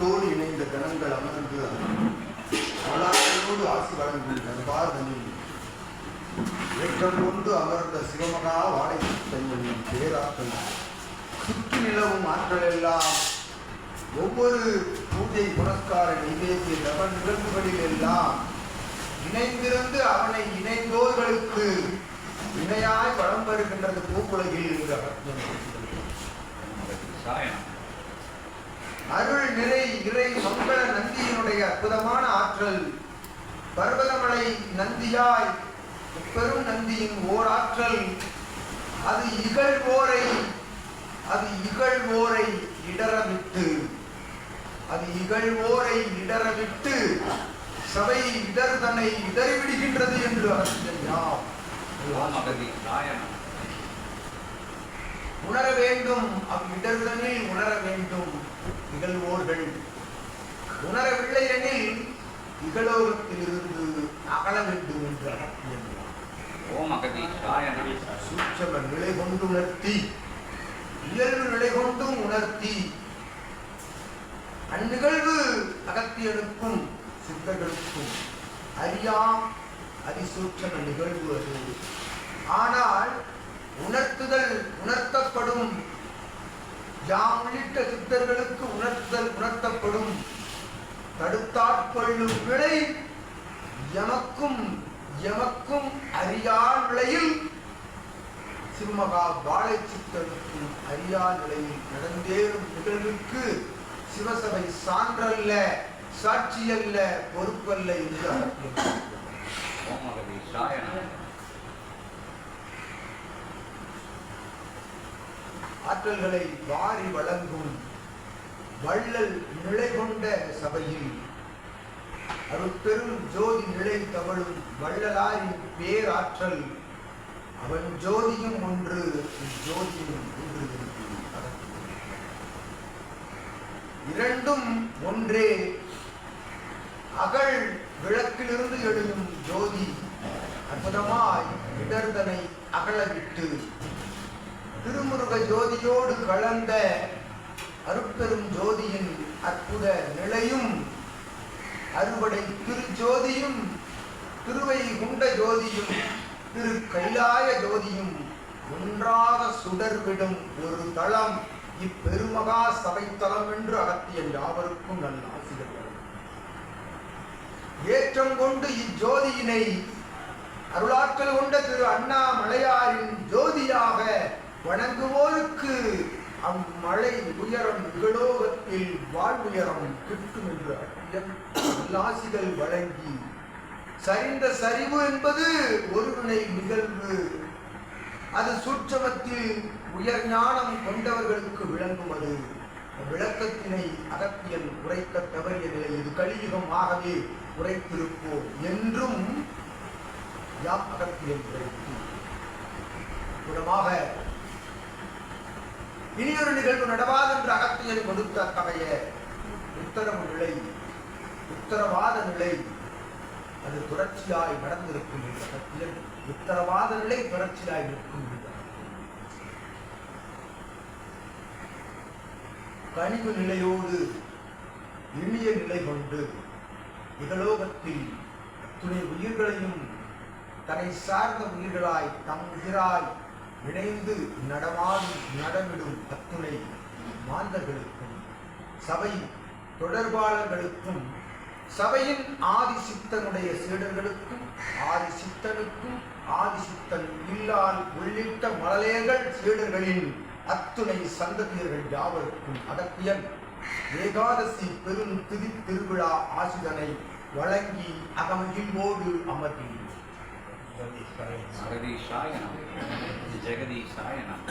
தோல் இணைந்த கணங்கள் அமர்ந்து அருளாளரோடு ஆசி வழங்கும் நண்பார்தனில் ஏற்றம் கொண்டு அமர்ந்த சிவமகா வாழை தங்களின் பேராக்கள் சுற்றி நிலவும் ஆற்றல் எல்லாம் ஒவ்வொரு பூஜை புரஸ்கார நைவேத்திய தப நிகழ்வுகளில் எல்லாம் இணைந்திருந்து அவனை இணைந்தோர்களுக்கு இணையாய் வளம் வருகின்றது பூக்குலகில் என்ற அர்த்தம். சாயனம் இறை மங்கள நந்தியினுடைய அற்புதமான ஆற்றல். பர்வதமலை நந்தியாய் பெரும் நந்தியின் ஓர் ஆற்றல் அது இகழ்வோரை அது இகழ்வோரை இடரவிட்டு அது இகழ்வோரை இடரவிட்டு சபை இடர்தனை இடறிவிடுகின்றது என்று அரசியல் யாம்? ஓமகதி சாயனம் உணர வேண்டும் அவ்விடர்தனில் உணர வேண்டும். நிகழ்வோர்கள் உணரவில்லை எனில் இகலோகத்திலிருந்து அகல வேண்டும் என்று சாயனம் சூட்சம நிலை கொண்டு உணர்த்தி இயல்பு நிலை கொண்டும் உணர்த்தி அந்நிகழ்வு அகத்தியனுக்கும் சித்தர்களுக்கும் அறியாம் அதிசூட்சம நிகழ்வு அது. ஆனால் உணர்த்துதல் உணர்த்தப்படும். யாம் உள்ளிட்ட சித்தர்களுக்கு உணர்த்துதல் உணர்த்தப்படும். தடுத்தாட்கொள்ளும் விளை எமக்கும் எமக்கும் அறியா நிலையில் சிவமகா வாழை சித்தனுக்கும் அறியா நிலையில் நடந்தேறும் நிகழ்வுக்கு சிவசபை சான்றல்ல சாட்சியல்ல பொறுப்பல்ல என்று ஆற்றல்களை வாரி வழங்கும் வள்ளல் நிலை கொண்ட சபையில் அருட்பெரும் ஜோதி நிலை தவழும் வள்ளலாரின் பேராற்றல் அவன் ஜோதியும் ஒன்று ஜோதியும் ஒன்று இரண்டும் ஒன்றே. அகழ் விளக்கிலிருந்து எழும் ஜோதி அற்புதமாய் இடர்தனை அகலவிட்டு திருமுருக ஜோதியோடு கலந்த அருட்பெரும் ஜோதியின் அற்புத நிலையும் அறுவடை திருஜோதியும் திருவை குண்ட ஜோதியும் திரு கைலாய ஜோதியும் ஒன்றாக சுடர்விடும் ஒரு தளம் இப்பெருமகா சபைத்தலம் என்று அகத்திய யாவருக்கும் நல்ல ஆசிரியர். ஏற்றம் கொண்டு இஜோதியினை அருளாற்றல் கொண்ட திரு அண்ணாமலையாரின் ஜோதியாக வணங்குவோருக்கு அம்மழை உயரம் இகலோகத்தில் வாழ்வுயரம் கிட்டும் என்று அட்டியம் வழங்கி சரிந்த சரிவு என்பது ஒருவினை நிகழ்வு. அது சூட்சமத்தில் உயர் ஞானம் கொண்டவர்களுக்கு விளங்கும் அது விளக்கத்தினை அகத்தியல் உரைக்க தவறிய நிலை இது கலியுகம் ஆகவே உரைத்திருப்போம் என்றும் யா அகத்தியல் உரைத்து. குணமாக இனியொரு நிகழ்வு நடவாது என்று அகத்தியன் கொடுத்த அத்தகைய உத்தரவு நிலை உத்தரவாத நிலை. அது தொடர்ச்சியாய் நடந்திருக்கும் அகத்தியல் உத்தரவாத நிலை தொடர்ச்சியாய் நிற்கும் கனிவு நிலையோடு இனிய நிலை கொண்டு இகலோகத்தில் துணை உயிர்களையும் தன்னை சார்ந்த உயிர்களாய் தம் உயிராய் இணைந்து நடமாடி நடமிடும் அத்துணை மாந்தர்களுக்கும் சபை தொடர்பாளர்களுக்கும் சபையின் ஆதி சித்தனுடைய சீடர்களுக்கும் ஆதி சித்தனுக்கும் ஆதி சித்தன் இல்லால் உள்ளிட்ட மழலையர்கள் சீடர்களின் அத்துணை சந்ததியர்கள் யாவருக்கும் அகத்தியன் ஏகாதசி பெரும் திரு திருவிழா ஆசிதனை வழங்கி அகமகிழ்வோடு அமர்ந்தீர் அகதி சாயனம் ஜெகதி சாயனம்